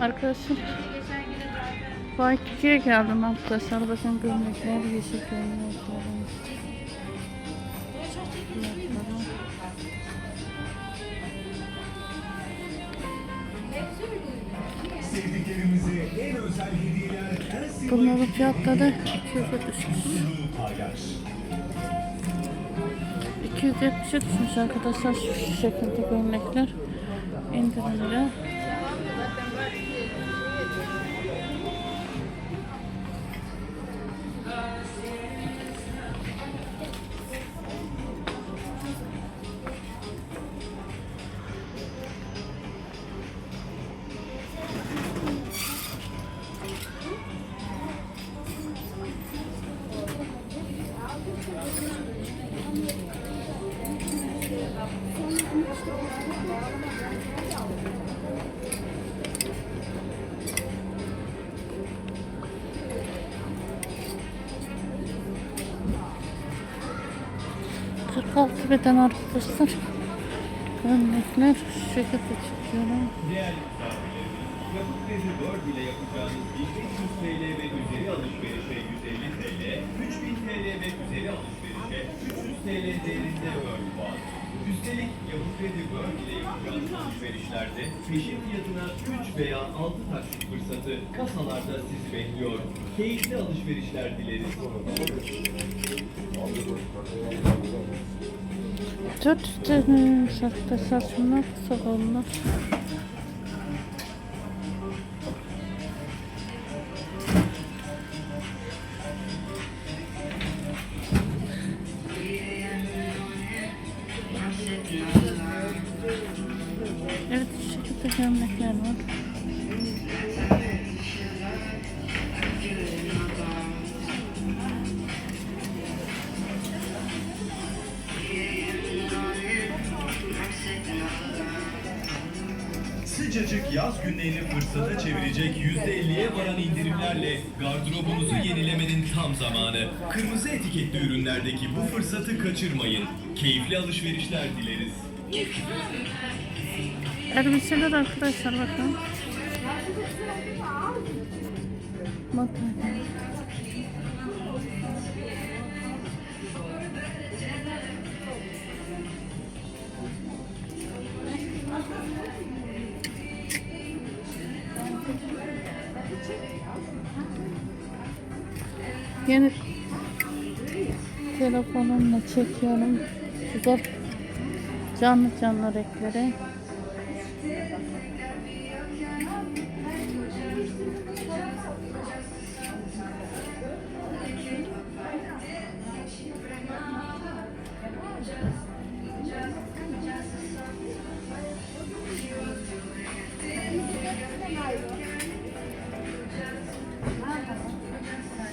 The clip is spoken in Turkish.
Arkadaşlar Faikiye geldim arkadaşlar. Bakın gömlekler, yeşil gömlekler. Bunların fiyatları 200'e düşmüş. paylaş. 270'e düşmüş arkadaşlar şu şekilde gömlekler indirimde. Kırk altı beden arkadaşlar. Gömlekler şu şekilde çıkıyorum. Yapı Kredi World ile yapacağınız 1500 TL ve üzeri alışverişe 150 TL, 3000 TL ve üzeri alışverişe 300 TL değerinde World var. Üstelik Yapı Kredi World ile yapacağınız alışverişlerde peşin fiyatına 3 veya 6 taksit fırsatı kasalarda sizi bekliyor. Keyifli alışverişler dileriz. 400 TL'ymiş arkadaşlar şunlar kısa Evet şu şekilde gömlekler var. Sıcacık yaz günlerini fırsata çevirecek %50'ye varan indirimlerle gardırobunuzu yenilemenin tam zamanı. Kırmızı etiketli ürünlerdeki bu fırsatı kaçırmayın. Keyifli alışverişler dileriz. Elbiseler arkadaşlar bakın. Bakın. Yeni telefonumla çekiyorum. Güzel canlı canlı renkleri.